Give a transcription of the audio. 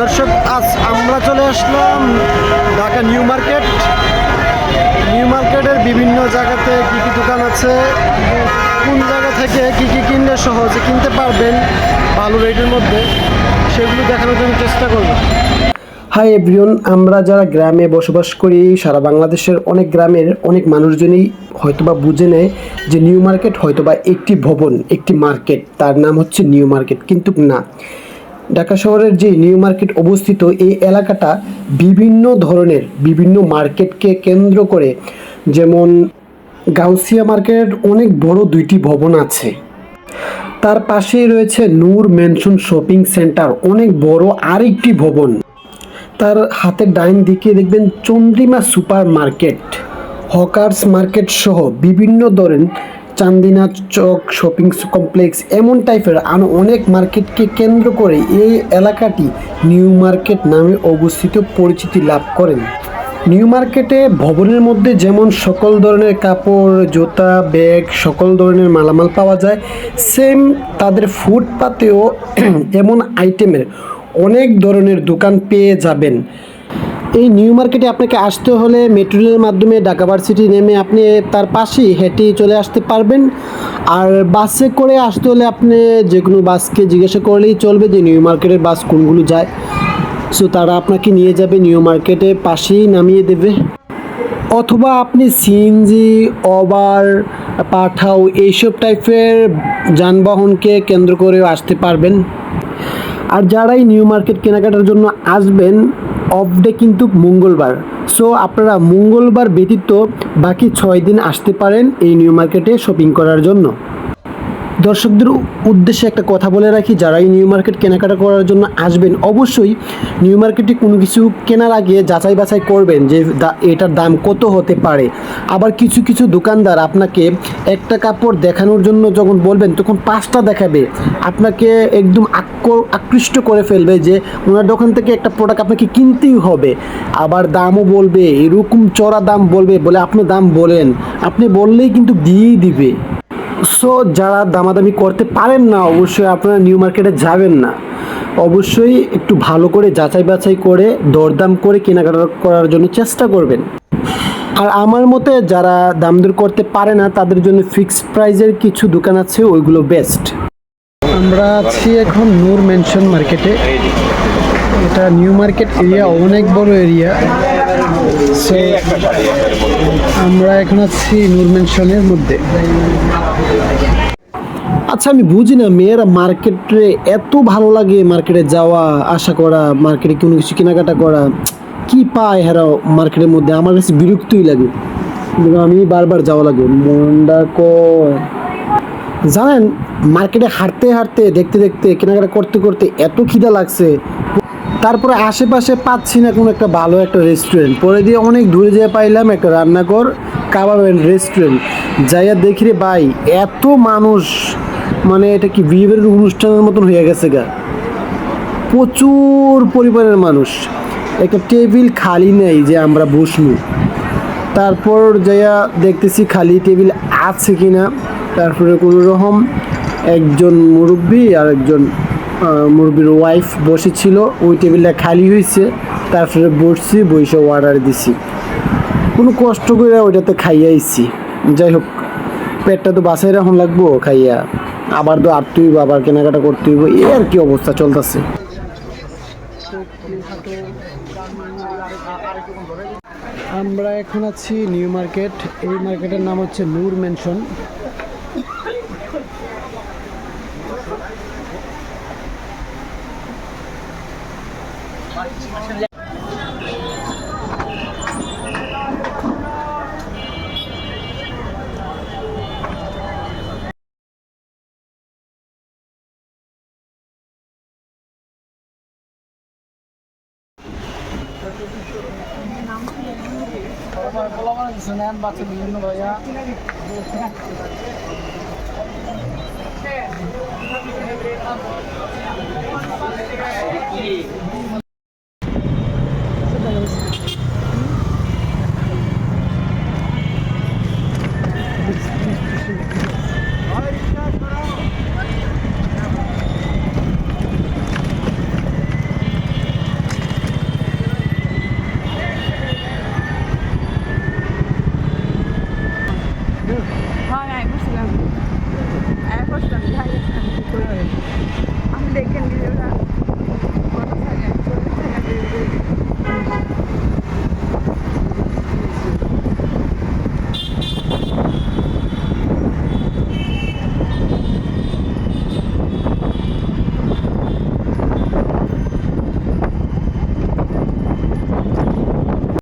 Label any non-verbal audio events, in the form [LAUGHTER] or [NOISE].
দর্শক, আজ আমরা চলে আসলাম ঢাকা নিউ মার্কেট। নিউ মার্কেটের বিভিন্ন জায়গাতে কী কী দোকান আছে, কোন জায়গা থেকে কী কী কিনলে সহজে কিনতে পারবেন ভালো রেটের মধ্যে, সেগুলো দেখানোর জন্য চেষ্টা করব। হাই এভরিওন আমরা যারা গ্রামে বসবাস করি, সারা বাংলাদেশের অনেক গ্রামের অনেক মানুষজনই হয়তোবা বুঝে নেয় যে নিউ মার্কেট হয়তোবা একটি ভবন, একটি মার্কেট। তার নাম হচ্ছে নিউ মার্কেট, কিন্তু না। ঢাকা শহরের যে নিউ মার্কেট অবস্থিত, এই এলাকাটা বিভিন্ন ধরনের, বিভিন্ন মার্কেটকে কেন্দ্র করে। যেমন গাউসিয়া মার্কেট অনেক বড় দুইটি ভবন আছে। তার পাশেই রয়েছে নূর মেনশন শপিং সেন্টার, অনেক বড় আরেকটি ভবন। তার হাতের ডাইন দিকে দেখবেন Chandrima super market, hawkers market সহ বিভিন্ন ধরনের চান্দিনা চক শপিং কমপ্লেক্স এমন টাইপের আরও অনেক মার্কেটকে কেন্দ্র করে এই এলাকাটি নিউ মার্কেট নামে অবস্থিত পরিচিতি লাভ করেন। নিউ মার্কেটে ভবনের মধ্যে যেমন সকল ধরনের কাপড়, জুতা, ব্যাগ, সকল ধরনের মালামাল পাওয়া যায়, সেম তাদের ফুটপাতেও [CLEARS THROAT] এমন আইটেমের অনেক ধরনের দোকান পেয়ে যাবেন। এই নিউ মার্কেটে আপনাকে আসতে হলে মেট্রো রেলের মাধ্যমে ঢাকা ভার্সিটি নেমে আপনি তার পাশেই হেঁটে চলে আসতে পারবেন। আর বাসে করে আসতে হলে আপনি যে কোনো বাসকে জিজ্ঞাসা করলেই চলবে যে নিউ মার্কেটের বাস কোনগুলো যায়। সো তারা আপনাকে নিয়ে যাবে নিউ মার্কেটে, পাশেই নামিয়ে দেবে। অথবা আপনি সিএনজি ওভার পাঠাও এইসব টাইপের যানবাহনকে কেন্দ্র করেও আসতে পারবেন। আর যারাই নিউ মার্কেট কেনাকাটার জন্য আসবেন অফ ডে কিন্তু মঙ্গলবার। সো আপনারা মঙ্গলবার ব্যতীত বাকি ছয় দিন আসতে পারেন এই নিউ মার্কেটে শপিং করার জন্য। দর্শকদের উদ্দেশ্যে একটা কথা বলে রাখি, যারা এই নিউ মার্কেট কেনাকাটা করার জন্য আসবেন, অবশ্যই নিউ মার্কেটে কোনো কিছু কেনার আগে যাচাই বাছাই করবেন যে এটার দাম কত হতে পারে। আবার কিছু কিছু দোকানদার আপনাকে একটা কাপড় দেখানোর জন্য যখন বলবেন, তখন পাঁচটা দেখাবে। আপনাকে একদম আকৃষ্ট করে ফেলবে যে ওনার দোকান থেকে একটা প্রোডাক্ট আপনাকে কিনতেই হবে। আবার দামও বলবে, এরকম চড়া দাম বলবে বলে আপনি দাম বলেন। আপনি বললেই কিন্তু দিয়েই দিবে। সো যারা দামাদামি করতে পারেন না, অবশ্যই আপনারা নিউ মার্কেটে যাবেন না। অবশ্যই একটু ভালো করে যাচাই বাছাই করে, দরদাম করে কেনাকাটা করার জন্য চেষ্টা করবেন। আর আমার মতে, যারা দাম দর করতে পারে না, তাদের জন্য ফিক্সড প্রাইজের কিছু দোকান আছে, ওইগুলো বেস্ট আমরা আছি এখন নূর মেনশন মার্কেটে এটা নিউ মার্কেট এরিয়া অনেক বড় এরিয়া আমরা এখন আছি নূর মেনশনের মধ্যে। আচ্ছা আমি বুঝি না, মেয়েরা মার্কেটে এত ভালো লাগে মার্কেটে যাওয়া, আশা করা, মার্কেটে কোনো কিছু কেনাকাটা করা, কি পায় হেরাও মার্কেটের মধ্যে? আমার কাছে বিরক্তই লাগে। আমি বারবার যাওয়া লাগে। মনটা কয়? জানেন, মার্কেটে হাঁটতে হাঁটতে, দেখতে দেখতে, কেনাকাটা করতে করতে এত খিদা লাগছে। তারপরে আশেপাশে পাচ্ছি না কোনো একটা ভালো একটা রেস্টুরেন্ট পরে দিয়ে অনেক দূরে যেয়ে পাইলাম একটা রান্নাঘর, কাবাব অ্যান্ড রেস্টুরেন্ট যাইয়া দেখি রে ভাই, এত মানুষ মানে এটা কি বিয়ের অনুষ্ঠানের মতন হয়ে গেছে গা। প্রচুর পরিমাণের মানুষ। একটা টেবিল খালি নেই যে আমরা বসবো। তারপর যাইয়া দেখতেছি খালি টেবিল আছে কিনা। তারপরে কোনো রকম, একজন মুরব্বী আর একজন মুরব্বীর ওয়াইফ বসেছিল, ওই টেবিলটা খালি হয়েছে, তারপরে বসছি, বইসে অর্ডার দিছি। কোনো কষ্ট করে ওইটাতে খাইয়া খাইয়াইছি যাই হোক, পেটটা তো বাসায় রাখুন লাগবো, খাইয়া। আবার তো আটতে হইব, আবার কেনাকাটা করতে হইব এই আর কি অবস্থা চলতেছে। আমরা এখন আছি নিউ মার্কেট, এই মার্কেটের নাম হচ্ছে Noor mansion Bulamadınız en batın ürünü o ya.